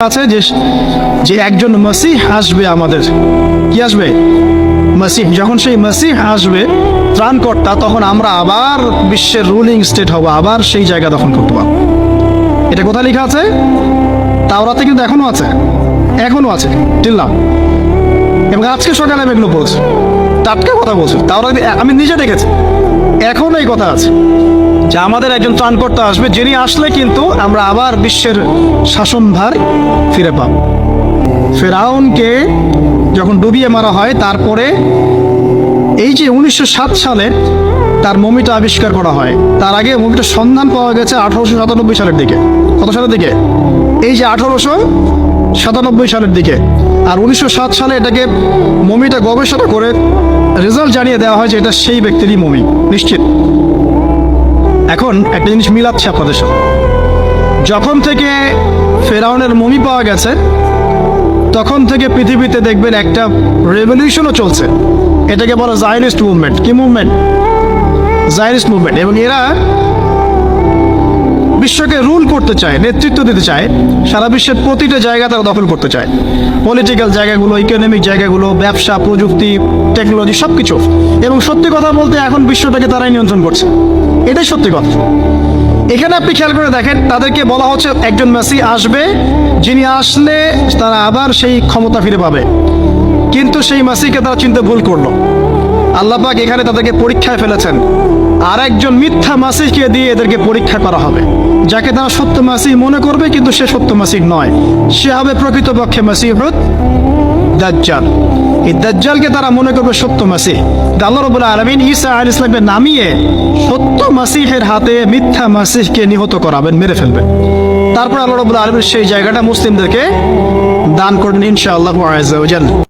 আছে যে একজন মসিহ আসবে আমাদের। কি আসবে? মসিহ। যখন সেই মসিহ আসবে, ত্রাণকর্তা, তখন আমরা আবার বিশ্বের রুলিং স্টেট হব, আবার সেই জায়গা দখল করতে পারব। এটা কোথায় লেখা আছে? তাওরাতে কিন্তু এখনও আছে। এখনও আছে। টিল্লাম এবং আজকে সকালে আমি এগুলো বলছি। টাটকা কথা বলছি। তাওরাতে আমি নিজে দেখেছি। এখনও এই কথা আছে। যে আমাদের একজন ত্রাণকর্তা আসবে, যিনি আসলে কিন্তু আমরা আবার বিশ্বের শাসনভার ফিরে পাব। ফেরাউনকে যখন ডুবিয়ে মারা হয়, তারপরে এই যে উনিশশো সাত সালে তার মমিটা আবিষ্কার করা হয়, তার আগে মমিটার সন্ধান পাওয়া গেছে আঠারোশো সাতানব্বই সালের দিকে। কত সালের দিকে? এই যে আঠারোশো সাতানব্বই সালের দিকে। আর উনিশশো সাত সালে এটাকে মমিটা গবেষণা করে রেজাল্ট জানিয়ে দেওয়া হয় যে এটা সেই ব্যক্তিরই মমি। নিশ্চিত? এখন একটা জিনিস মিলাচ্ছে আপনাদের সাথে যখন থেকে ফেরাউনের মমি পাওয়া গেছে, তখন থেকে পৃথিবীতে দেখবেন একটা রেভলিউশনও চলছে। এটাকে বলা জায়নিস্ট মুভমেন্ট কি মুভমেন্ট জায়নিস্ট মুভমেন্ট এবং এরা বিশ্বকে রুল করতে চায়, নেতৃত্ব দিতে চায়, সারা বিশ্বের প্রতিটা জায়গা তারা দখল করতে চায়। পলিটিক্যাল জায়গাগুলো ইকোনমিক জায়গাগুলো, ব্যবসা, প্রযুক্তি টেকনোলজি সব কিছু এবং সত্যি কথা বলতে এখন বিশ্বটাকে তারাই নিয়ন্ত্রণ করছে। এটাই সত্যি কথা। এখানে আপনি খেয়াল করে দেখেন, তাদেরকে বলা হচ্ছে একজন মেসি আসবে, যিনি আসলে তারা আবার সেই ক্ষমতা ফিরে পাবে। কিন্তু সেই মাসিকে তারা চিন্তা ভুল করল। আল্লাহ পাক এখানে তাদেরকে পরীক্ষায় ফেলেছেন। আর একজন মিথ্যা মাসিকে দিয়ে এদেরকে পরীক্ষা করা হবে। যাকে তারা সত্য মাসি মনে করবে, কিন্তু সে সত্য মাসিক নয়। সে হবে প্রকৃতপক্ষে মাসিহত দাজ্জাল। এই দাজ্জালকে তারা মনে করবে সত্য আল্লাহ রবুল্লা আলমিন ঈসা আল ইসলামকে নামিয়ে সত্য মাসিহের হাতে মিথ্যা মাসিহকে নিহত করাবেন, মেরে ফেলবেন। তারপর আল্লাহ রবুল্লা আলমিন সেই জায়গাটা মুসলিমদেরকে দান করবেন ইনশাআল্লাহ আজ